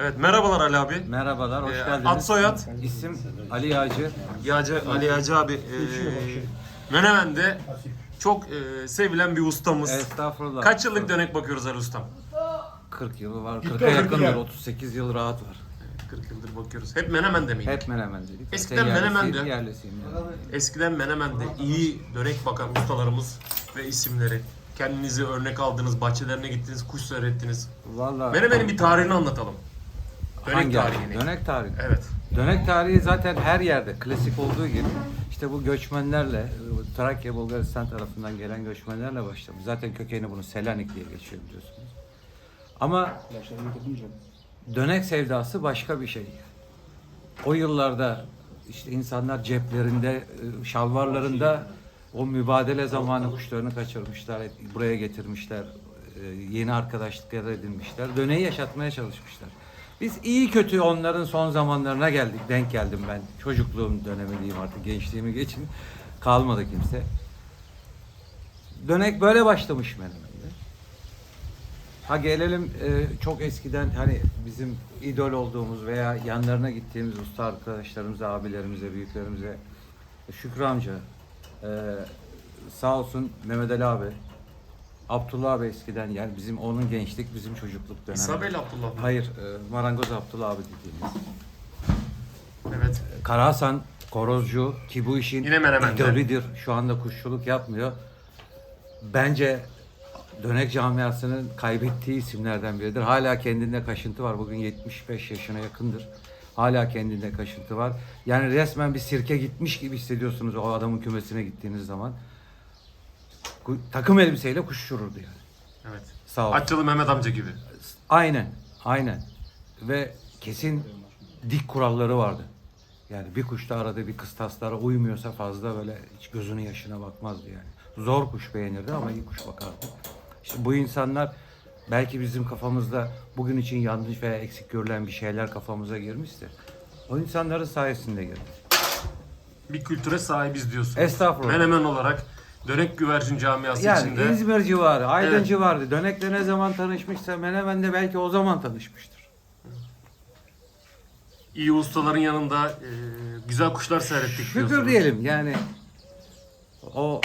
Evet merhabalar Ali abi. Merhabalar, hoş Ee, geldiniz. ad soyad? İsim Ali Yağcı. Yağcı, Ali Yağcı abi. Ee, Menemen'de çok e, sevilen bir ustamız. Estağfurullah. Kaç yıllık dönek bakıyoruz Ali ustam? 40 yılı var. Gitti 40'a o, yakındır. gitti. 38 yıl rahat var. 40 yıldır bakıyoruz. Hep Menemen'de miydi? Hep Menemen dedik. Eskiden yerlisiyim, Menemen'di. Yerlisiyim yani. Eskiden Menemen'de iyi dönek bakan ustalarımız ve isimleri. Kendinizi örnek aldınız, bahçelerine gittiniz, kuş seyrettiniz. Valla. Menemen'in bir tarihini anlatalım. Dönek Hangi tarihini. Dönek tarihi. Evet. Dönek tarihi zaten her yerde klasik olduğu gibi işte bu göçmenlerle Trakya Bulgaristan tarafından gelen göçmenlerle başlamış. Zaten kökeni bunu Selanik diye geçiyor biliyorsunuz. Ama dönek sevdası başka bir şey. O yıllarda işte insanlar ceplerinde, e, şalvarlarında o mübadele zamanı kuşlarını kaçırmışlar, buraya getirmişler, e, yeni arkadaşlıklar edinmişler, döneyi yaşatmaya çalışmışlar. Biz iyi kötü onların son zamanlarına geldik, denk geldim ben. Çocukluğum dönemi diyeyim artık, gençliğimi geçin. Kalmadı kimse. Dönek böyle başlamış Menemen'de. Ha gelelim e, çok eskiden hani bizim idol olduğumuz veya yanlarına gittiğimiz usta arkadaşlarımıza, abilerimize, büyüklerimize Şükrü amca, e, sağ olsun Mehmet Ali abi, Abdullah abi eskiden yani bizim onun gençlik, bizim çocukluk dönemi. İsabel Abdullah mı? Hayır, e, Marangoz Abdullah abi dediğimiz. Evet. Karahasan, Korozcu ki bu işin Yine idolüdür. Şu anda kuşçuluk yapmıyor. Bence dönek camiasının kaybettiği isimlerden biridir. Hala kendinde kaşıntı var. Bugün 75 yaşına yakındır. Hala kendinde kaşıntı var. Yani resmen bir sirke gitmiş gibi hissediyorsunuz o adamın kümesine gittiğiniz zaman. Takım elbiseyle kuş uçururdu yani. Evet. Sağ ol. Atçalı Mehmet amca gibi. Aynen, aynen. Ve kesin dik kuralları vardı. Yani bir kuş da arada bir kıstaslara uymuyorsa fazla böyle hiç gözünün yaşına bakmazdı yani. Zor kuş beğenirdi ama iyi kuş bakardı. İşte bu insanlar belki bizim kafamızda bugün için yanlış veya eksik görülen bir şeyler kafamıza girmiştir. O insanların sayesinde girdi. Bir kültüre sahibiz diyorsun. Estağfurullah. Menemen olarak dönek güvercin camiası Yani içinde. İzmir civarı, Aydın Evet. civarı. Dönek'le ne zaman tanışmışsa Menemen'de belki o zaman tanışmıştır. iyi ustaların yanında e, güzel kuşlar seyrettik Şükür diyorsunuz. diyelim yani o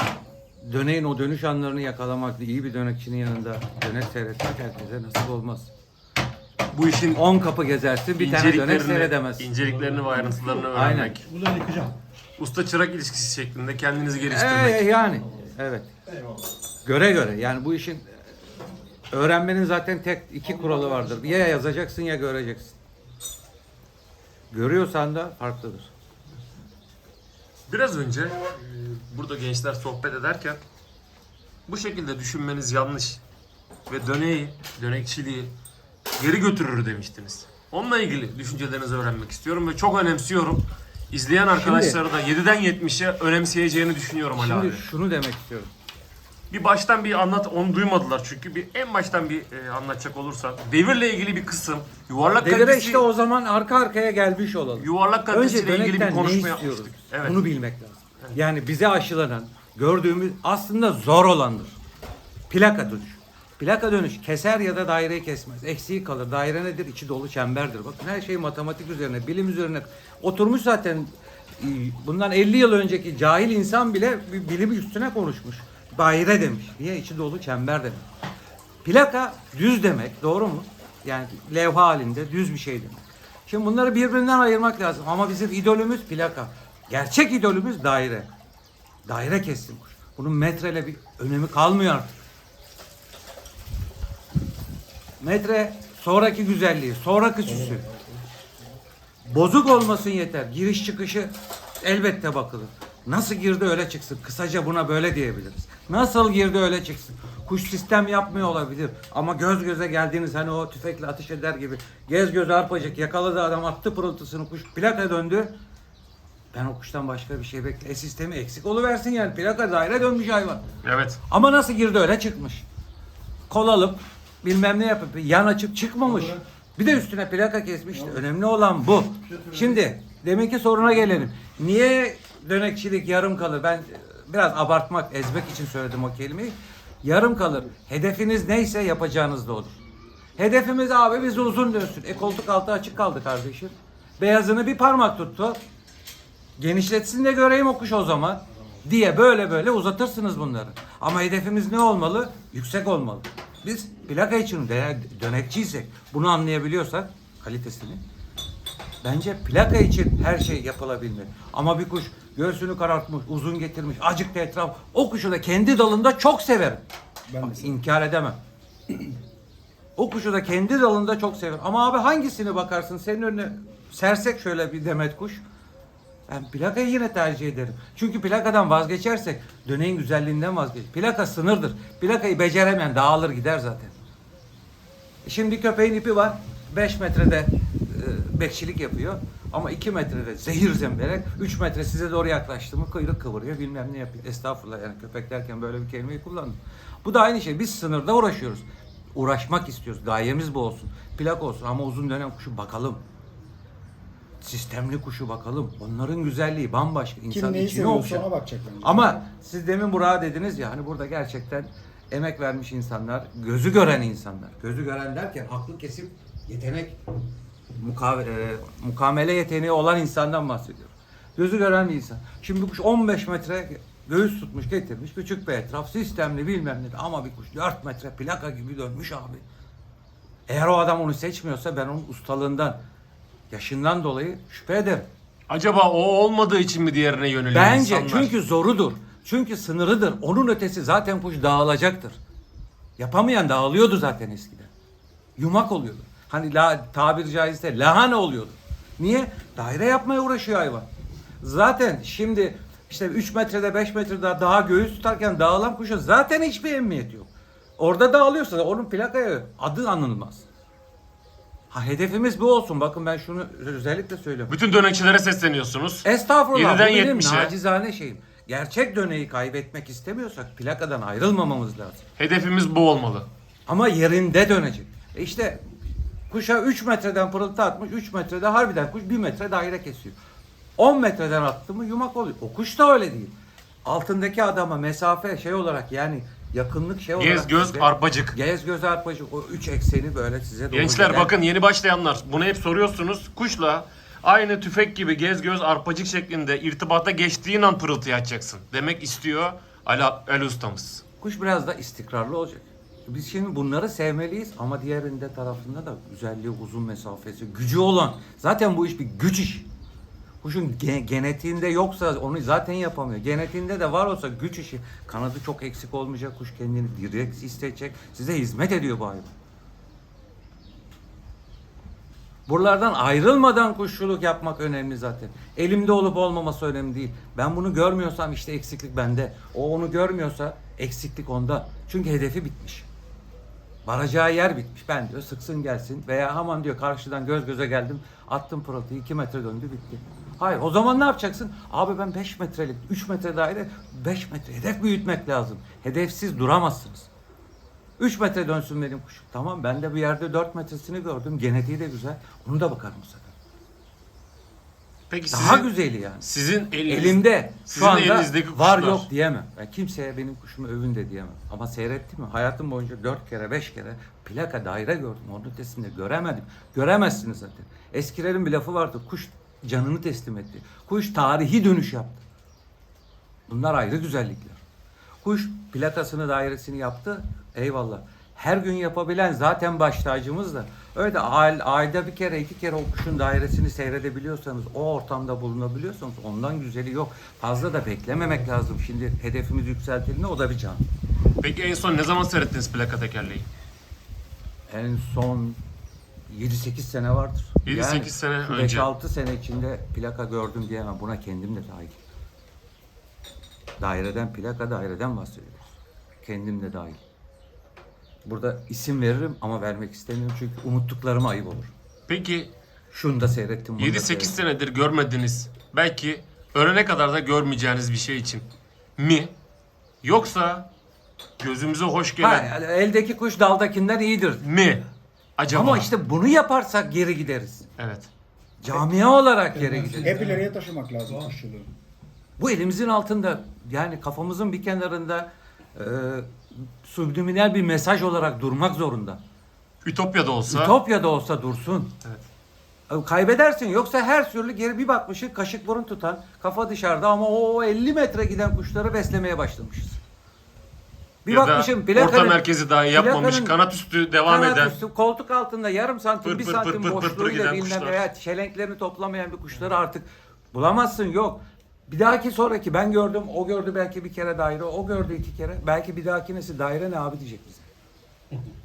döneğin o dönüş anlarını yakalamak, iyi bir dönekçinin yanında dönek seyretmek herkese nasip olmaz. Bu işin 10 kapı gezersin bir tane dönek seyredemezsin. inceliklerini ve ayrıntılarını Aynen. öğrenmek. Buradan yıkacağım. Usta çırak ilişkisi şeklinde kendinizi Ee, geliştirmek. yani evet. Eyvallah. Göre göre yani bu işin öğrenmenin zaten tek iki kuralı vardır. Ya yazacaksın ya göreceksin. Görüyorsan da farklıdır. Biraz önce e, burada gençler sohbet ederken bu şekilde düşünmeniz yanlış ve döneği, dönekçiliği geri götürür demiştiniz. Onunla ilgili düşüncelerinizi öğrenmek istiyorum ve çok önemsiyorum. İzleyen arkadaşları da 7'den 70'e önemseyeceğini düşünüyorum Ali Şimdi abi. şunu demek istiyorum. Bir baştan bir anlat, onu duymadılar çünkü bir en baştan bir e, anlatacak olursan devirle ilgili bir kısım, yuvarlak Devire kalitesi, işte o zaman arka arkaya gelmiş olalım. yuvarlak Önce kalitesiyle ilgili bir dönekten ne konuşma istiyoruz? yapmıştık. Evet. Bunu bilmek lazım. Yani bize aşılanan, gördüğümüz aslında zor olandır. Plaka dönüş. Plaka dönüş keser ya da daireyi kesmez. Eksiği kalır. Daire nedir? İçi dolu çemberdir. Bakın her şey matematik üzerine, bilim üzerine oturmuş zaten. Ee, Bundan 50 yıl önceki cahil insan bile bilim üstüne konuşmuş. Daire demiş. Niye? İçi dolu çember demek. Plaka düz demek. Doğru mu? Yani levha halinde düz bir şey demek. Şimdi bunları birbirinden ayırmak lazım. Ama bizim idolümüz plaka. Gerçek idolümüz daire. Daire kestim kuş. Bunun metreyle bir önemi kalmıyor artık. Metre sonraki güzelliği, sonraki süsü. Bozuk olmasın yeter. Giriş çıkışı elbette bakılır. Nasıl girdi öyle çıksın. Kısaca buna böyle diyebiliriz. Nasıl girdi öyle çıksın. Kuş sistem yapmıyor olabilir. Ama göz göze geldiğiniz hani o tüfekle ateş eder gibi. Gez göz arpacık yakaladı adam attı pırıltısını kuş plaka döndü. Ben o kuştan başka bir şey bekle. E sistemi eksik oluversin yani. Plaka daire dönmüş hayvan. Evet. Ama nasıl girdi öyle çıkmış. Kol alıp bilmem ne yapıp yan açıp çıkmamış. Bir de üstüne plaka kesmişti. Önemli olan bu. Şimdi deminki soruna gelelim. Niye dönekçilik yarım kalır? Ben biraz abartmak, ezmek için söyledim o kelimeyi. Yarım kalır. Hedefiniz neyse yapacağınız da odur. Hedefimiz abi biz uzun dönsün. E koltuk altı açık kaldı kardeşim. Beyazını bir parmak tuttu. Genişletsin de göreyim o kuş o zaman. Diye böyle böyle uzatırsınız bunları. Ama hedefimiz ne olmalı? Yüksek olmalı. Biz plaka için de dönekçiysek, bunu anlayabiliyorsak kalitesini. Bence plaka için her şey yapılabilmeli. Ama bir kuş göğsünü karartmış, uzun getirmiş, acıklı etraf. O kuşu da kendi dalında çok severim. Ben Bak, inkar edemem. o kuşu da kendi dalında çok severim. Ama abi hangisini bakarsın senin önüne sersek şöyle bir demet kuş. Ben plakayı yine tercih ederim. Çünkü plakadan vazgeçersek döneğin güzelliğinden vazgeç. Plaka sınırdır. Plakayı beceremeyen dağılır gider zaten. Şimdi köpeğin ipi var. 5 metrede e, bekçilik yapıyor. Ama 2 metrede zehir zemberek, 3 metre size doğru yaklaştı mı kuyruk kıvırıyor bilmem ne yapıyor. Estağfurullah yani köpek derken böyle bir kelimeyi kullandım. Bu da aynı şey. Biz sınırda uğraşıyoruz. Uğraşmak istiyoruz. Gayemiz bu olsun. Plak olsun ama uzun dönem kuşu bakalım. Sistemli kuşu bakalım. Onların güzelliği bambaşka. İnsan Kim neyi içine seviyorsa okşar. ona bakacak bence. Ama siz demin Burak'a dediniz ya hani burada gerçekten emek vermiş insanlar, gözü gören insanlar. Gözü gören derken aklı kesip yetenek, muka- e, mukamele yeteneği olan insandan bahsediyorum. Gözü gören bir insan. Şimdi bu kuş 15 metre göğüs tutmuş getirmiş. Küçük bir etraf, sistemli bilmem ne. Ama bir kuş 4 metre plaka gibi dönmüş abi. Eğer o adam onu seçmiyorsa ben onun ustalığından, yaşından dolayı şüphe ederim. Acaba o olmadığı için mi diğerine yöneliyor Bence insanlar? çünkü zorudur. Çünkü sınırıdır. Onun ötesi zaten kuş dağılacaktır. Yapamayan dağılıyordu zaten eskiden. Yumak oluyordu. Hani la, tabir caizse lahana oluyordu. Niye? Daire yapmaya uğraşıyor hayvan. Zaten şimdi işte 3 metrede 5 metrede daha göğüs tutarken dağılan kuşa zaten hiçbir emniyeti yok. Orada dağılıyorsa da onun plakaya adı anılmaz. Ha hedefimiz bu olsun. Bakın ben şunu özellikle söylüyorum. Bütün dönekçilere sesleniyorsunuz. Estağfurullah. 7'den bu benim 70'e. nacizane şeyim. Gerçek döneyi kaybetmek istemiyorsak plakadan ayrılmamamız lazım. Hedefimiz bu olmalı. Ama yerinde dönecek. E işte kuşa 3 metreden pırıltı atmış, 3 metrede harbiden kuş 1 metre daire kesiyor. 10 metreden attı mı yumak oluyor. O kuş da öyle değil. Altındaki adama mesafe şey olarak yani yakınlık şey olarak. Gez göz size- arpacık. Gez göz arpacık. O 3 ekseni böyle size doğru Gençler gelen- bakın yeni başlayanlar bunu hep soruyorsunuz. Kuşla aynı tüfek gibi gez göz arpacık şeklinde irtibata geçtiğin an pırıltıyı açacaksın. Demek istiyor Ali, Ali ustamız. Kuş biraz da istikrarlı olacak. Biz şimdi bunları sevmeliyiz ama diğerinde tarafında da güzelliği, uzun mesafesi, gücü olan. Zaten bu iş bir güç işi. Kuşun ge- genetiğinde yoksa onu zaten yapamıyor. Genetiğinde de var olsa güç işi. Kanadı çok eksik olmayacak. Kuş kendini direkt hissedecek. Size hizmet ediyor bu hayvan. Buralardan ayrılmadan kuşçuluk yapmak önemli zaten. Elimde olup olmaması önemli değil. Ben bunu görmüyorsam işte eksiklik bende. O onu görmüyorsa eksiklik onda. Çünkü hedefi bitmiş. Varacağı yer bitmiş. Ben diyor sıksın gelsin veya aman diyor karşıdan göz göze geldim attım pırıltıyı 2 metre döndü bitti. Hayır o zaman ne yapacaksın? Abi ben 5 metrelik 3 metre daire 5 metre hedef büyütmek lazım. Hedefsiz duramazsınız. 3 metre dönsün benim kuşum. Tamam ben de bir yerde 4 metresini gördüm. Genetiği de güzel. Onu da bakarım bu sefer. Peki Daha sizin, güzeli yani. sizin eliniz, Elimde sizin şu anda elinizdeki var kuşlar. yok diyemem. Ben kimseye benim kuşumu övün de diyemem. Ama seyrettim mi? Hayatım boyunca dört kere beş kere plaka daire gördüm. Onun ötesinde göremedim. Göremezsiniz zaten. Eskilerin bir lafı vardı. Kuş canını teslim etti. Kuş tarihi dönüş yaptı. Bunlar ayrı güzellikler. Kuş plakasını dairesini yaptı. Eyvallah. Her gün yapabilen zaten baş tacımız da. Öyle de ay- ayda bir kere iki kere o kuşun dairesini seyredebiliyorsanız, o ortamda bulunabiliyorsanız ondan güzeli yok. Fazla da beklememek lazım. Şimdi hedefimiz yükseltildiğinde o da bir can. Peki en son ne zaman seyrettiniz plaka tekerleği? En son 7-8 sene vardır. 7-8 sene önce. 5-6 sene içinde plaka gördüm diyemem. Buna kendim de dahil. Daireden plaka daireden bahsediyoruz. Kendim de dahil. Burada isim veririm ama vermek istemiyorum çünkü unuttuklarıma ayıp olur. Peki Şunu da seyrettim. bunu da 7-8 seyrettim. senedir görmediniz. Belki ölene kadar da görmeyeceğiniz bir şey için mi? Yoksa gözümüze hoş Ha, gelen yani eldeki kuş daldakinden iyidir. mi? Acaba? Ama işte bunu yaparsak geri gideriz. Evet. Camia olarak geri gideriz. Hep ileriye taşımak lazım kuşçuluğu. Bu elimizin altında yani kafamızın bir kenarında e, subliminal bir mesaj olarak durmak zorunda. Ütopya'da olsa Ütopya'da olsa dursun. Evet. Kaybedersin. Yoksa her türlü geri bir bakmışsın kaşık burun tutan, kafa dışarıda ama o 50 metre giden kuşları beslemeye başlamışız. Bir ya bakmışım orta plakanın, merkezi dahi yapmamış kanat üstü devam kanat eden üstü, koltuk altında yarım santim, Pır bir santim pır pır boşluğuyla bilmem veya çelenklerini toplamayan bir kuşları artık bulamazsın. Yok. Bir dahaki sonraki ben gördüm, o gördü belki bir kere daire, o gördü iki kere. Belki bir dahaki nesil daire ne abi diyecek bize.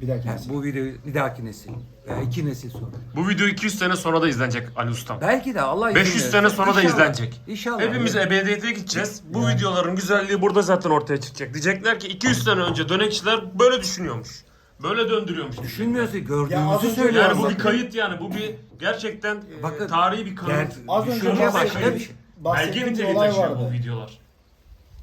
Bir dahaki Yani nesil. bu videoyu bir dahaki nesil veya iki nesil sonra. bu video 200 sene sonra da izlenecek Ali Ustam. Belki de Allah izin 500 verirse. sene sonra da İnşallah. izlenecek. İnşallah. Hepimiz ebediyete gideceğiz. Bu Yani. videoların güzelliği burada zaten ortaya çıkacak. Diyecekler ki 200 sene önce dönekçiler böyle düşünüyormuş. Böyle döndürüyormuş. Düşünmüyorsun, Ya az gördüğümüzü önce- söylüyoruz. Yani bu bir kayıt yani. Bu bir gerçekten e, Bakın, tarihi bir kanıt. Ger- Az önce Düşünce başka bahsettiğim, bir şey. Belge bahsettiğim bir niteliği olay taşıyor bu videolar.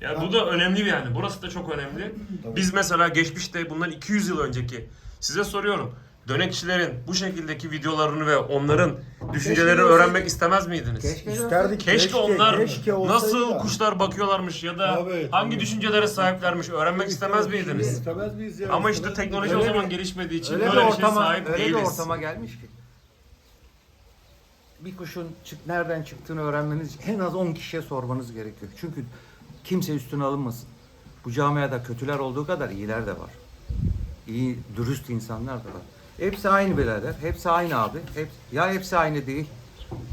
Ya bu da önemli bir yani. Burası da çok önemli. Tabii. Biz mesela geçmişte bundan 200 yıl önceki size soruyorum. Dönekçilerin bu şekildeki videolarını ve onların düşüncelerini Keşke öğrenmek istemez miydiniz? Keşke İsterdik. Keşke, onlar keşke olsaydı nasıl da. kuşlar bakıyorlarmış ya da Tabii, hangi tabii. düşüncelere sahiplermiş öğrenmek istemez miydiniz? İstemez miyiz ya? Ama işte İstemez teknoloji miyiz? o Öyle zaman bir- gelişmediği için Öyle bir böyle bir şeye ortama, sahip öyle bir değiliz. ortama gelmiş ki. Bir kuşun çık, nereden çıktığını öğrenmeniz için en az 10 kişiye sormanız gerekiyor. Çünkü kimse üstüne alınmasın. Bu camiada kötüler olduğu kadar iyiler de var. İyi, dürüst insanlar da var. Hepsi aynı birader. Hepsi aynı abi. Hep, ya hepsi aynı değil.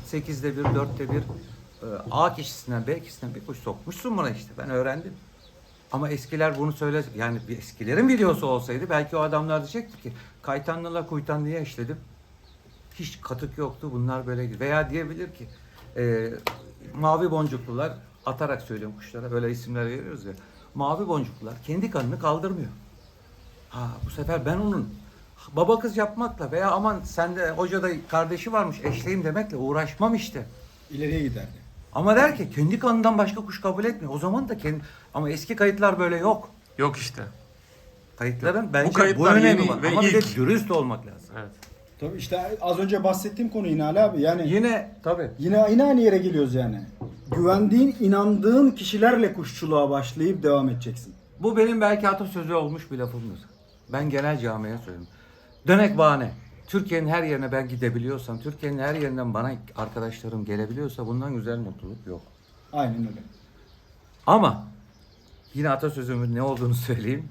Sekizde bir, dörtte bir. e, A kişisinden B kişisinden bir kuş sokmuşsun buna işte. Ben öğrendim. Ama eskiler bunu söyle yani bir eskilerin videosu olsaydı belki o adamlar diyecekti ki kaytanlıla kuytanlıya işledim. Hiç katık yoktu bunlar böyle. Veya diyebilir ki e, mavi boncuklular atarak söylüyorum kuşlara böyle isimler veriyoruz ya. Mavi boncuklular kendi kanını kaldırmıyor. Ha bu sefer ben onun baba kız yapmakla veya aman sende hocada kardeşi varmış eşleyim demekle uğraşmam işte. İleriye giderdi. Ama der ki kendi kanından başka kuş kabul etmiyor. O zaman da kendi ama eski kayıtlar böyle yok. Yok işte. Kayıtların bence bu, kayıtlar önemi yeni var. ve Ama bir de ilk. dürüst olmak lazım. Evet. Tabii işte az önce bahsettiğim konu yine Ali abi. Yani Yine tabii. yine yine aynı yere geliyoruz yani. Güvendiğin, inandığın kişilerle kuşçuluğa başlayıp devam edeceksin. Bu benim belki atasözü olmuş bir lafımdır. Ben genel camiye söylüyorum. Dönek bahane. Türkiye'nin her yerine ben gidebiliyorsam, Türkiye'nin her yerinden bana arkadaşlarım gelebiliyorsa bundan güzel mutluluk yok. Aynen öyle. Ama yine atasözümün ne olduğunu söyleyeyim.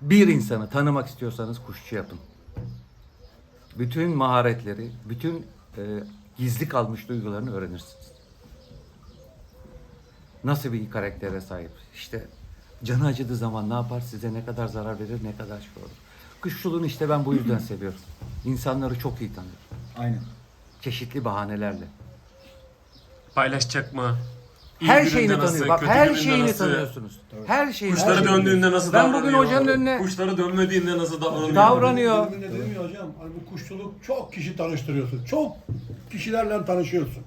Bir insanı tanımak istiyorsanız kuşçu yapın. Bütün maharetleri, bütün e, gizli kalmış duygularını öğrenirsiniz. Nasıl bir karaktere sahip? İşte canı acıdığı zaman ne yapar, size ne kadar zarar verir, ne kadar şey olur. Kuşçuluğunu işte ben bu yüzden seviyorum. İnsanları çok iyi tanıyorum. Aynen. Çeşitli bahanelerle. Paylaşacak mı? Her gününde şeyini nasıl, tanıyor. Bak kötü her gününde şeyini nasıl? tanıyorsunuz. Her şeyini. Kuşları her şeyini- döndüğünde nasıl Ben davranıyor? bugün hocanın önüne Kuşları dönmediğinde nasıl davranıyor? davranıyor. Demin de dedim ya hocam, hani bu kuşçuluk çok kişi tanıştırıyorsun. Çok kişilerle tanışıyorsun.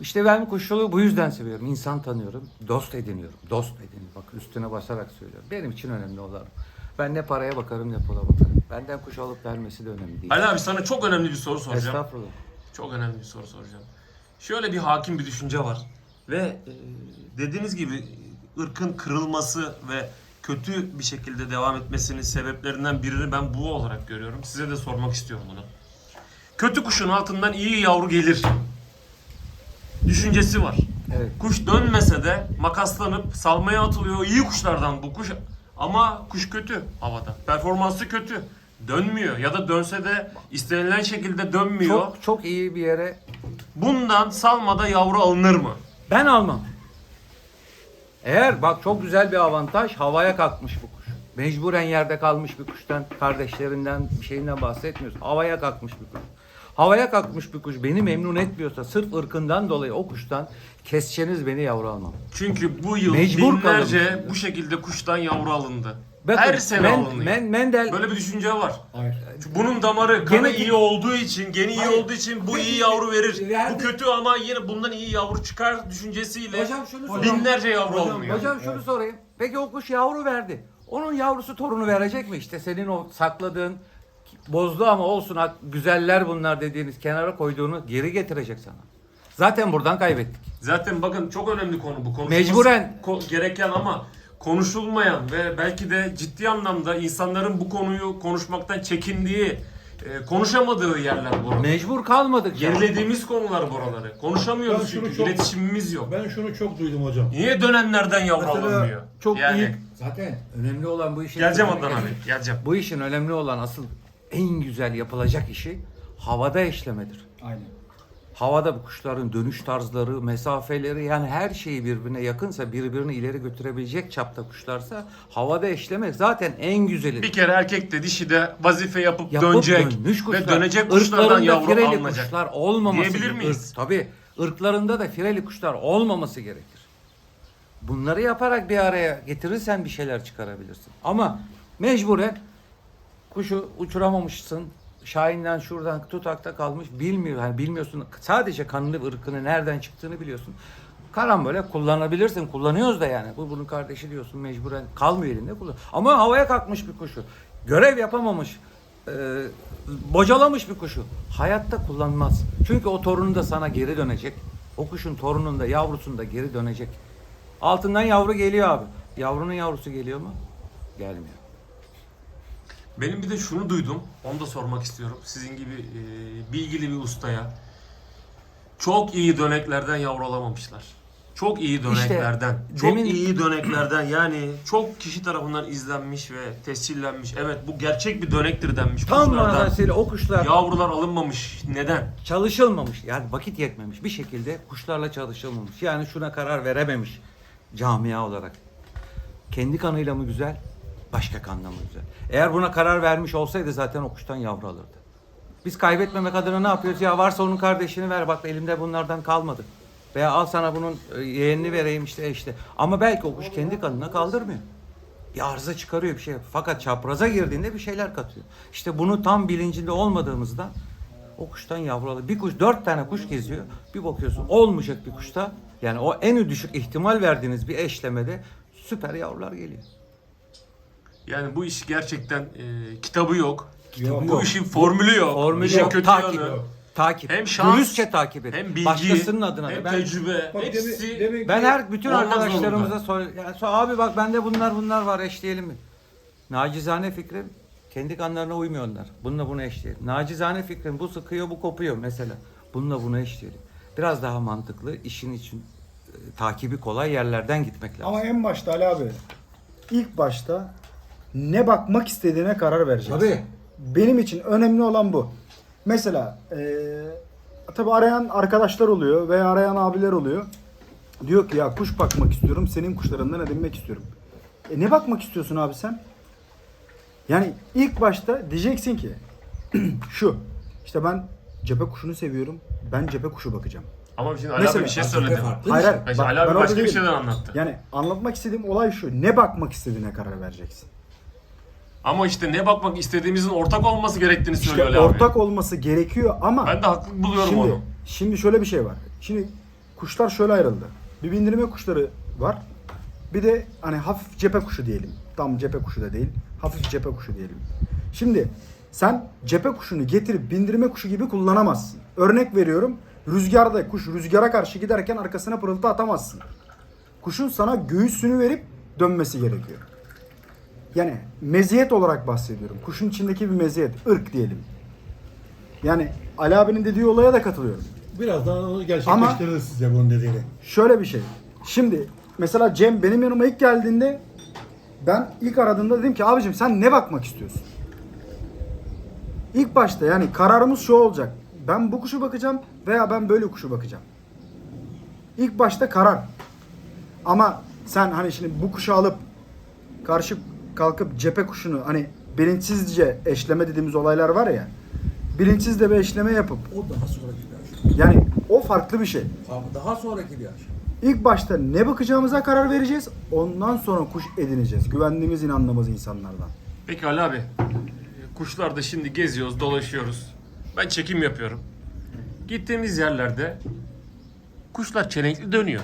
İşte ben kuşçuluğu bu yüzden seviyorum. İnsan tanıyorum, dost ediniyorum. Dost ediniyorum. Bak üstüne basarak söylüyorum. Benim için önemli olan. Ben ne paraya bakarım ne pula bakarım. Benden kuş alıp vermesi de önemli değil. Ali abi sana çok önemli bir soru soracağım. Estağfurullah. Çok önemli bir soru soracağım. Şöyle bir hakim bir düşünce var. Ve e, dediğiniz gibi ırkın kırılması ve kötü bir şekilde devam etmesinin sebeplerinden birini ben bu olarak görüyorum. Size de sormak istiyorum bunu. Kötü kuşun altından iyi yavru gelir. Düşüncesi var. Evet. Kuş dönmese de makaslanıp salmaya atılıyor. İyi kuşlardan bu kuş. Ama kuş kötü havada. Performansı kötü. Dönmüyor. Ya da dönse de istenilen şekilde dönmüyor. Çok çok iyi bir yere Bundan salmada yavru alınır mı? ben almam. Eğer bak çok güzel bir avantaj havaya kalkmış bu kuş. Mecburen yerde kalmış bir kuştan, kardeşlerinden, bir şeyinden bahsetmiyoruz. Havaya kalkmış bir kuş. Havaya kalkmış bir kuş beni memnun etmiyorsa sırf ırkından dolayı o kuştan kesçeniz beni yavru almam. Çünkü bu yıl Mecbur binlerce kalın. bu şekilde kuştan yavru alındı. Bakın, Her sene Men- alınıyor. Men- Mendel Böyle bir düşünce var. Hayır. Çünkü bunun damarı kanı Genetik- iyi olduğu için, geni iyi Hayır. olduğu için bu iyi yavru verir. Verdi. Bu kötü ama yine bundan iyi yavru çıkar düşüncesiyle Hocam şunu sorayım. binlerce yavru Hocam- alınıyor. Hocam şunu sorayım. Peki o kuş yavru verdi. Onun yavrusu torunu verecek mi? İşte senin o sakladığın bozdu ama olsun hak- güzeller bunlar dediğiniz kenara koyduğunu geri getirecek sana. Zaten buradan kaybettik. Zaten bakın çok önemli konu bu. Konuşulması Mecburen. ko- gereken ama konuşulmayan ve belki de ciddi anlamda insanların bu konuyu konuşmaktan çekindiği, e, konuşamadığı yerler buralar. Mecbur kalmadık. Gerilediğimiz konular buraları. Konuşamıyoruz şunu çünkü çok- iletişimimiz yok. Ben şunu çok duydum hocam. Niye dönenlerden yavru Mesela alınmıyor? çok yani, iyi- Zaten önemli olan bu işin... Geleceğim Adnan abi, geleceğim. Bu işin önemli olan asıl en güzel yapılacak işi havada eşlemedir. Aynen. Havada bu kuşların dönüş tarzları, mesafeleri yani her şeyi birbirine yakınsa, birbirini ileri götürebilecek çapta kuşlarsa havada eşlemek zaten en güzeli. Bir kere erkek de dişi de vazife yapıp, Yapıp dönecek kuşlar. ve dönecek kuşlardan Irklarında yavru alınacak. kuşlar olmaması Diyebilir gerekir. miyiz? Tabii. ırklarında da fireli kuşlar olmaması gerekir. Bunları yaparak bir araya getirirsen bir şeyler çıkarabilirsin. Ama mecburen kuşu uçuramamışsın. Şahinden şuradan tutakta kalmış bilmiyor. Hani bilmiyorsun. Sadece kanlı ırkının nereden çıktığını biliyorsun. Karambole kullanabilirsin. Kullanıyoruz da yani. Bu bunun kardeşi diyorsun mecburen kalmıyor elinde kullan. Ama havaya kalkmış bir kuşu. Görev yapamamış. e, bocalamış bir kuşu. Hayatta kullanmaz. Çünkü o torunu da sana geri dönecek. O kuşun torunun da yavrusun da geri dönecek. Altından yavru geliyor abi. Yavrunun yavrusu geliyor mu? Gelmiyor. Benim bir de şunu duydum. Onu da sormak istiyorum. Sizin gibi e, bilgili bir ustaya. Çok iyi döneklerden yavru alamamışlar. Çok iyi döneklerden. çok demin- iyi döneklerden yani çok kişi tarafından izlenmiş ve tescillenmiş. Evet bu gerçek bir dönektir denmiş Tam manasıyla o kuşlar Yavrular alınmamış. Neden? çalışılmamış. Yani vakit yetmemiş. Bir şekilde kuşlarla çalışılmamış. Yani şuna karar verememiş camia olarak. Kendi kanıyla mı güzel, başka kanla mı güzel? Eğer buna karar vermiş olsaydı zaten o kuştan yavru alırdı. Biz kaybetmemek adına ne yapıyoruz? Ya varsa onun kardeşini ver bak elimde bunlardan kalmadı. Veya al sana bunun e, yeğenini vereyim işte işte. Ama belki o kuş kendi kanına kaldırmıyor. Bir arıza çıkarıyor bir şey. Fakat çapraza girdiğinde bir şeyler katıyor. İşte bunu tam bilincinde olmadığımızda o kuştan yavru alır. Bir kuş dört tane kuş geziyor. Bir bakıyorsun olmayacak bir kuşta yani o en düşük ihtimal verdiğiniz bir eşlemede süper yavrular geliyor. Yani bu iş gerçekten e, kitabı yok. Yok. Bu işin formülü yok. Formülü İşin yok. kötü Takip. yanı. Takip. Hem şans, Dürüstçe takip edin. Hem bilgi, Başkasının adına hem da. Ben, tecrübe. Bak hepsi demin- ben her bütün Olmaz arkadaşlarımıza zorunda. sor, yani sor- abi bak bende bunlar bunlar var eşleyelim mi? Nacizane fikrim kendi kanlarına uymuyor onlar. Bununla bunu eşleyelim. Nacizane fikrim bu sıkıyor bu kopuyor mesela. Bununla bunu eşleyelim. Biraz daha mantıklı işin için e, takibi kolay yerlerden gitmek lazım. Ama en başta Ali abi ilk başta ne bakmak istediğine karar vereceksin. Tabii. Benim için önemli olan bu. Mesela eee tabi arayan arkadaşlar oluyor veya arayan abiler oluyor. Diyor ki ya kuş bakmak istiyorum. Senin kuşlarından edinmek istiyorum. E ne bakmak istiyorsun abi sen? Yani ilk başta diyeceksin ki şu. işte ben cephe kuşunu seviyorum. Ben cephe kuşu bakacağım. Ama şimdi Ali Mesela- abi bir şey söyledi. Hayır hayır. Bak, abi orada başka bir şeyden anlattı. Yani anlatmak istediğim olay şu. Ne bakmak istediğine karar vereceksin. Ama işte ne bakmak istediğimizin ortak olması gerektiğini İşte söylüyor abi. ortak olması gerekiyor ama Ben de haklı buluyorum şimdi, onu. Şimdi şöyle bir şey var. Şimdi kuşlar şöyle ayrıldı. Bir bindirme kuşları var. Bir de hani hafif cephe kuşu diyelim. Tam cephe kuşu da değil. Hafif cephe kuşu diyelim. Şimdi sen cephe kuşunu getirip bindirme kuşu gibi kullanamazsın. Örnek veriyorum. Rüzgarda kuş rüzgara karşı giderken arkasına pırıltı atamazsın. Kuşun sana göğüsünü verip dönmesi gerekiyor. Yani meziyet olarak bahsediyorum. Kuşun içindeki bir meziyet, ırk diyelim. Yani Ali abinin dediği olaya da katılıyorum. Birazdan onu gerçekleştiririz size bunun dediğini. Şöyle bir şey. Şimdi mesela Cem benim yanıma ilk geldiğinde ben ilk aradığımda dedim ki abicim sen ne bakmak istiyorsun? İlk başta yani kararımız şu olacak. Ben bu kuşu bakacağım veya ben böyle kuşu bakacağım. İlk başta karar. Ama sen hani şimdi bu kuşu alıp karşı kalkıp cephe kuşunu hani bilinçsizce eşleme dediğimiz olaylar var ya. Bilinçsiz de bir eşleme yapıp O daha sonraki bir aşama. yani o farklı bir şey. Daha sonraki bir aşama. İlk başta ne bakacağımıza karar vereceğiz. Ondan sonra kuş edineceğiz. Güvendiğimiz, inandığımız insanlardan. Peki Ali abi. Kuşlarda şimdi geziyoruz, dolaşıyoruz. Ben çekim yapıyorum. Gittiğimiz yerlerde kuşlar çelenkli dönüyor.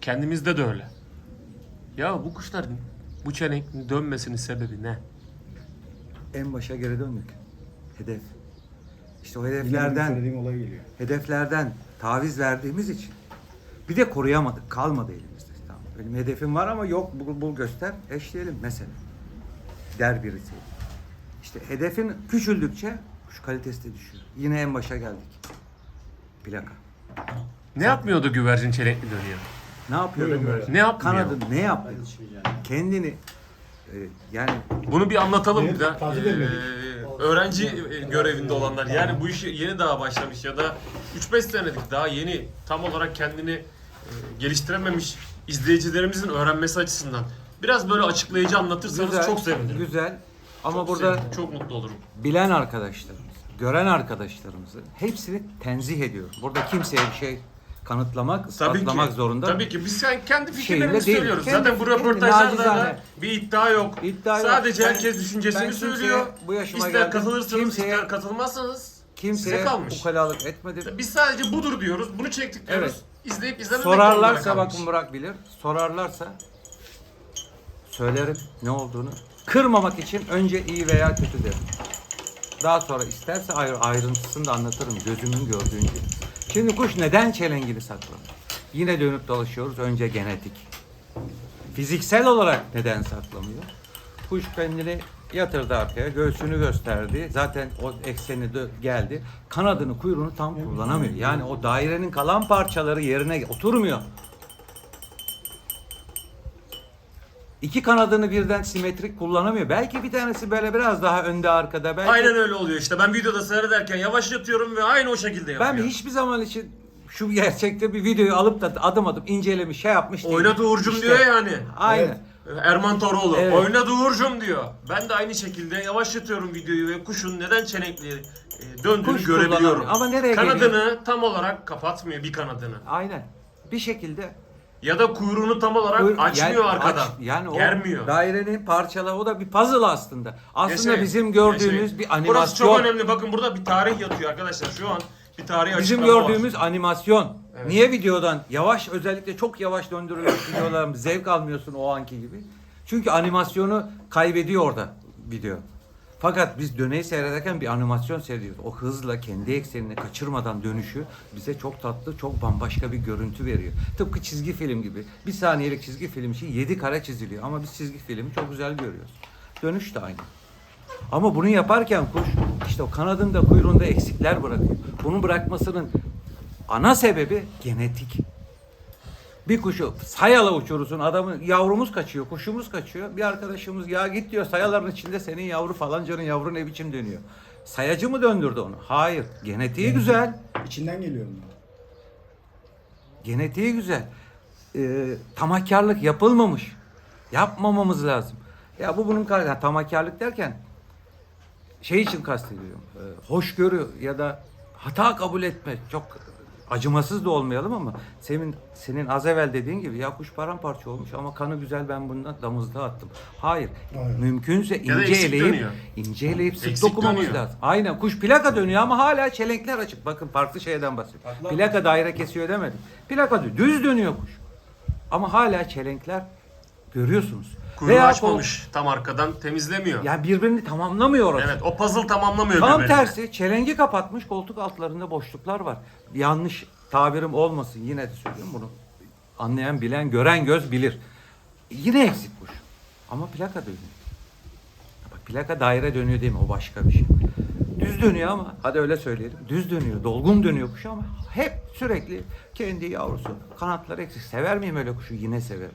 Kendimizde de öyle. Ya bu kuşlar bu çelenkli dönmesinin sebebi ne? En başa geri döndük. Hedef. İşte o hedeflerden olay geliyor. hedeflerden taviz verdiğimiz için bir de koruyamadık. Kalmadı elimizde. Tamam. Benim hedefim var ama yok bul, bul göster eşleyelim mesela. Der birisi. İşte hedefin küçüldükçe kuş kalitesi de düşüyor. Yine en başa geldik. Plaka. Ne yapmıyordu güvercin çelenkli dönüyor? Ne yapıyor Buyurun güvercin? Ne yapmıyor? Kanadı ne yapıyor? Kendini e, yani Bunu bir anlatalım bir de. Ee, öğrenci e, görevinde olanlar yani bu işi yeni daha başlamış ya da 3-5 senedik daha yeni tam olarak kendini e, geliştirememiş izleyicilerimizin öğrenmesi açısından biraz böyle açıklayıcı anlatırsanız güzel, çok sevinirim. güzel ama Çok burada sevinirim, çok mutlu olurum. bilen arkadaşlarımız, gören arkadaşlarımızı hepsini tenzih ediyorum. Burada kimseye bir şey kanıtlamak, ispatlamak ki. zorunda. Tabii ki biz yani kendi fikirlerimizi değil. söylüyoruz. Kendi- Zaten bu röportajlarda da bir iddia yok. İddia yok. Sadece Ben- herkes düşüncesini ben söylüyor. bu yaşıma ister geldim. katılırsanız Kimseye- ister katılmazsanız Kimseye size kalmış. ukalalık etmedim. Biz sadece budur diyoruz. Bunu çektik diyoruz. Evet. İzleyip izlememek Sorarlarsa bakın Burak bilir. Sorarlarsa söylerim ne olduğunu. Kırmamak için önce iyi veya kötü derim. Daha sonra isterse ayrı, ayrıntısını da anlatırım gözümün gördüğünce. Şimdi kuş neden çelengili saklanır? Yine dönüp dolaşıyoruz. Önce genetik. Fiziksel olarak neden saklamıyor? Kuş kendini yatırdı arkaya, göğsünü gösterdi. Zaten o ekseni de geldi. Kanadını, kuyruğunu tam kullanamıyor. Yani o dairenin kalan parçaları yerine oturmuyor. İki kanadını birden simetrik kullanamıyor. Belki bir tanesi böyle biraz daha önde arkada. Belki Aynen öyle oluyor işte. Ben videoda seyrederken yavaş yatıyorum ve aynı o şekilde yapıyor. Ben hiçbir zaman için şu gerçekte bir videoyu alıp da adım adım incelemiş, şey yapmış değilim. Oynat Uğur'cum İşte, diyor yani. Aynen. Erman Toroğlu. Evet. Oynat Uğur'cum diyor. Ben de aynı şekilde yavaşlatıyorum videoyu ve kuşun neden çenekli e, döndüğünü Kuş görebiliyorum. Ama nereye Kanadını tam olarak kapatmıyor bir kanadını. Aynen. Bir şekilde Ya da kuyruğunu tam olarak Buyur- açmıyor yani arkadan. aç- yani o Germiyor. dairenin parçaları o da bir puzzle aslında. Aslında Yaşayın, bizim gördüğümüz yaşayın. bir Burası animasyon. çok önemli. Bakın burada bir tarih yatıyor arkadaşlar. Şu an bir tarih Bizim açıklama var. gördüğümüz animasyon. Niye videodan yavaş özellikle çok yavaş döndürülen videolarım zevk almıyorsun o anki gibi? Çünkü animasyonu kaybediyor orada video. Fakat biz döneyi seyrederken bir animasyon seyrediyoruz. O hızla kendi eksenini kaçırmadan dönüşü bize çok tatlı, çok bambaşka bir görüntü veriyor. Tıpkı çizgi film gibi. Bir saniyelik çizgi film için 7 kare çiziliyor. Ama biz çizgi filmi çok güzel görüyoruz. Dönüş de aynı. Ama bunu yaparken kuş işte o kanadında kuyruğunda eksikler bırakıyor. Bunu bırakmasının ana sebebi genetik. Bir kuşu sayala uçurursun adamın yavrumuz kaçıyor, kuşumuz kaçıyor. Bir arkadaşımız ya git diyor sayaların içinde senin yavru falancanın yavru ne biçim dönüyor. Sayacı mı döndürdü onu? Hayır. Genetiği güzel. İçinden geliyorum ben. Genetiği güzel. Ee, tamahkarlık yapılmamış. Yapmamamız lazım. Ya bu bunun kar- ya, tamahkarlık derken şey için kastediyorum. Ee, hoşgörü ya da hata kabul etme çok acımasız da olmayalım ama senin senin az evvel dediğin gibi ya kuş paramparça olmuş ama kanı güzel ben bundan damızda attım. Hayır. Aynen. Mümkünse ince eleyip dönüyor. ince eleyip sık Eksik dokunmamız dönüyor. lazım. Aynen kuş plaka dönüyor ama hala çelenkler açık. Bakın farklı şeyden bahsediyorum. Plaka daire kesiyor demedim. Plaka dönüyor. Düz dönüyor kuş. Ama hala çelenkler görüyorsunuz. Kuyruğu Veya açmamış. Tam arkadan temizlemiyor. kol- ya birbirini tamamlamıyor orası. Evet o puzzle tamamlamıyor Tam tersi çelengi kapatmış koltuk altlarında boşluklar var. Yanlış tabirim olmasın yine de söylüyorum bunu. Anlayan, bilen, gören göz bilir. Yine eksik kuş. Ama plaka dönüyor. Bak plaka daire dönüyor değil mi? O başka bir şey. Düz dönüyor ama hadi öyle söyleyelim. Düz dönüyor. Dolgun dönüyor kuş ama hep sürekli kendi yavrusu. Kanatları eksik. Sever miyim öyle kuşu? Yine severim.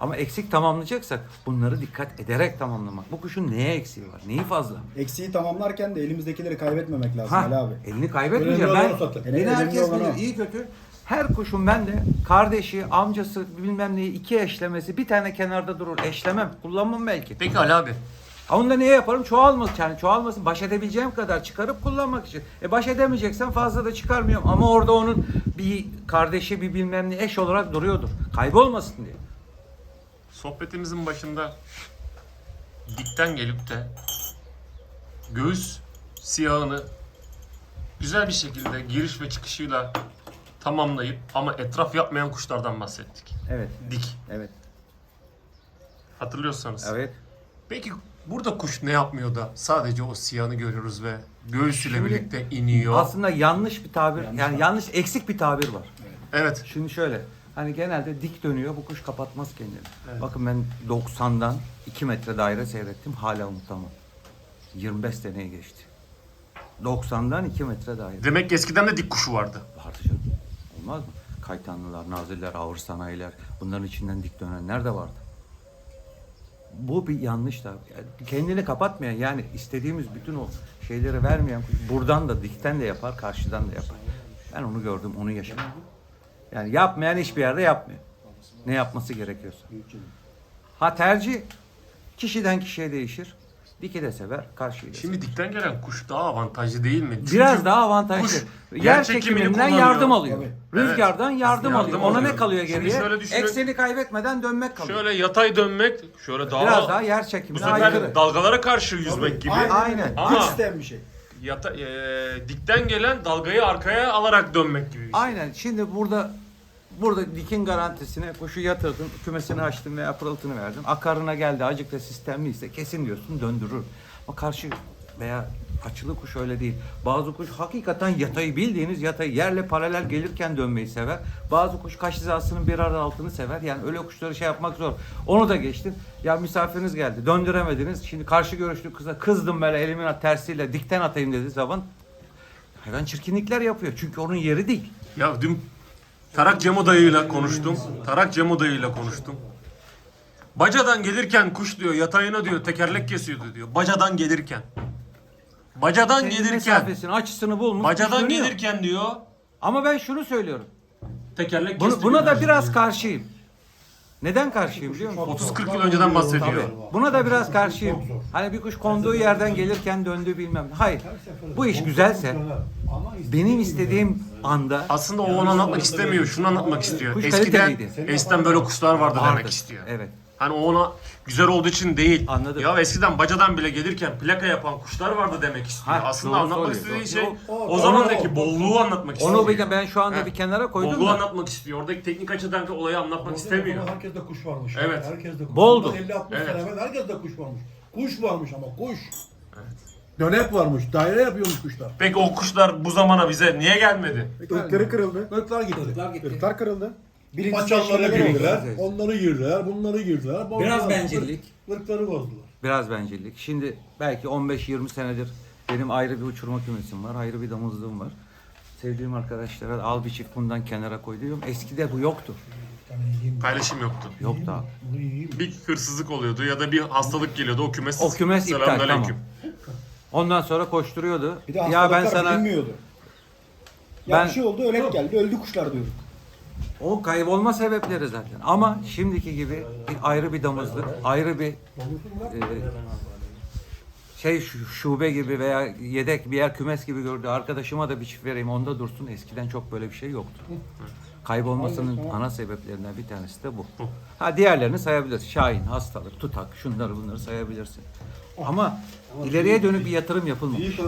Ama eksik tamamlayacaksak bunları dikkat ederek tamamlamak. Bu kuşun neye eksiği var? Neyi fazla? Eksiği tamamlarken de elimizdekileri kaybetmemek lazım Ha, Ali abi. elini kaybetmeyeceğim. Ben, beni herkes bilir. iyi kötü. Her kuşun ben de kardeşi, amcası bilmem neyi iki eşlemesi bir tane kenarda durur. Eşlemem. Kullanmam belki. Peki Ali abi. Ha, Onu da niye yaparım? Çoğalmasın. Yani çoğalmasın. Baş edebileceğim kadar çıkarıp kullanmak için. E baş edemeyeceksen fazla da çıkarmıyorum. Ama orada onun bir kardeşi bir bilmem ne eş olarak duruyordur. Kaybolmasın diye. Sohbetimizin başında dikten gelip de göğüs siyahını güzel bir şekilde giriş ve çıkışıyla tamamlayıp ama etraf yapmayan kuşlardan bahsettik. Evet. Dik. Evet. Hatırlıyorsanız. Evet. Peki burada kuş ne yapmıyor da sadece o siyahını görüyoruz ve göğsüyle Şimdi birlikte iniyor. Aslında yanlış bir tabir. Yanlış yani tabir. yanlış eksik bir tabir var. evet. Şimdi şöyle. Hani genelde dik dönüyor bu kuş kapatmaz kendini. Bakın ben 90'dan 2 metre daire seyrettim hala unutamam. 25 seneye geçti. 90'dan 2 metre daire. Demek ki eskiden de dik kuşu vardı. Vardı canım. Olmaz mı? Kaytanlılar, naziller, ağır sanayiler bunların içinden dik dönenler de vardı. Bu bir yanlış da. Kendini kapatmayan yani istediğimiz bütün o şeyleri vermeyen buradan da dikten de yapar, karşıdan da yapar. Ben onu gördüm, onu yaşadım. Yani yapmayan hiçbir yerde yapmıyor. Ne yapması gerekiyorsa. Ha tercih kişiden kişiye değişir. Diki de sever, karşıyı da sever. Şimdi dikten gelen kuş daha avantajlı değil mi? Çünkü Biraz daha avantajlı. kuş Yer çekiminden yardım alıyor. Tabii. Rüzgardan yardım, Yardım alıyor. Ona alıyor. ne kalıyor Şimdi geriye? şöyle düşünün. Ekseni kaybetmeden dönmek kalıyor. Şöyle yatay dönmek, şöyle daha, Biraz daha yer sefer aykırı. dalgalara karşı yüzmek gibi. Aynen. Aynen. Ama- Güç isteyen bir şey. Yata, eee, dikten gelen dalgayı arkaya alarak dönmek gibi. bir şey. Aynen. Şimdi burada burada dikin garantisine kuşu yatırdın, kümesini açtın veya pırıltını verdin. Akarına geldi, acık da sistemliyse kesin diyorsun döndürür. Ama karşı veya açılı kuş öyle değil. Bazı kuş hakikaten yatayı bildiğiniz yatayı yerle paralel gelirken dönmeyi sever. Bazı kuş kaş hizasının bir ara altını sever. Yani öyle kuşları şey yapmak zor. Onu da geçtim. Ya misafiriniz geldi. Döndüremediniz. Şimdi karşı görüşlü kıza kızdım böyle elimin tersiyle dikten atayım dedi zaman hayvan çirkinlikler yapıyor. Çünkü onun yeri değil. Ya dün Tarak Cemo dayıyla konuştum. Tarak Cemo dayıyla konuştum. Bacadan gelirken kuş diyor yatayına diyor tekerlek kesiyordu diyor. Bacadan gelirken. Bacadan Senin gelirken. mesafesini, açısını bulmuş. Bacadan dönüyor. gelirken diyor Ama ben şunu söylüyorum. tekerlek Bunu, kesti. buna da biraz karşıyım. Neden karşıyım biliyor musun? 30-40 yıl önceden bahsediyor. Tabii. Buna da biraz karşıyım. Hani bir kuş konduğu yerden gelirken döndüğü bilmem. Hayır. Bu iş güzelse benim istediğim anda Aslında o onu anlatmak istemiyor. Şunu anlatmak istiyor. Kuş Eskiden, kaliteliydi. eskiden böyle kuşlar vardı, demek istiyor. Evet. Hani o ona güzel olduğu için değil. Anladım. Ya eskiden bacadan bile gelirken plaka yapan kuşlar vardı demek istiyor. Ha, Aslında doğru anlatmak söylüyor, istediği doğru. şey Yok, o zamandaki bolluğu anlatmak istiyor. Onu bir de ben şu anda He. bir kenara koydum Bolluğu da. anlatmak istiyor. Oradaki teknik açıdan ki olayı anlatmak istemiyor. Herkeste kuş varmış. Evet. Herkeste kuş. Boldu. 50-60 Evet. sene herkeste kuş varmış. Kuş varmış ama kuş. Dönek varmış. Daire yapıyormuş kuşlar. Peki o kuşlar bu zamana bize niye gelmedi? Irkları kırıldı. Irklar gitti. Irklar kırıldı. Birinci oldu. girdiler. Onları girdiler. Bunları girdiler. Biraz bencillik. Irkları bozdular. Biraz bencillik. Şimdi belki 15-20 senedir benim ayrı bir uçurma kümesim var. Ayrı bir damızlığım var. Sevdiğim arkadaşlara al bir çift bundan kenara koy diyorum. Eskide bu yoktu. Paylaşım yoktu. Yoktu abi. Bunu yiyeyim. Bir hırsızlık oluyordu ya da bir hastalık geliyordu o kümes. O kümes iptal, Selamünaleyküm. Ondan sonra koşturuyordu. Bir de ya ben hastalıklar sana bilinmiyordu. Ya Ben- bir şey oldu ölek geldi öldü kuşlar diyorduk. O kaybolma sebepleri zaten. Ama şimdiki gibi bir ayrı bir damızlık, ayrı bir e, şey şu- şube gibi veya yedek bir yer kümes gibi gördü. Arkadaşıma da bir çift vereyim onda dursun. Eskiden çok böyle bir şey yoktu. Kaybolmasının ana sebeplerinden bir tanesi de bu. Ha diğerlerini sayabilirsin. Şahin, hastalık, tutak, şunları bunları sayabilirsin. Ama ileriye dönük bir yatırım yapılmamış.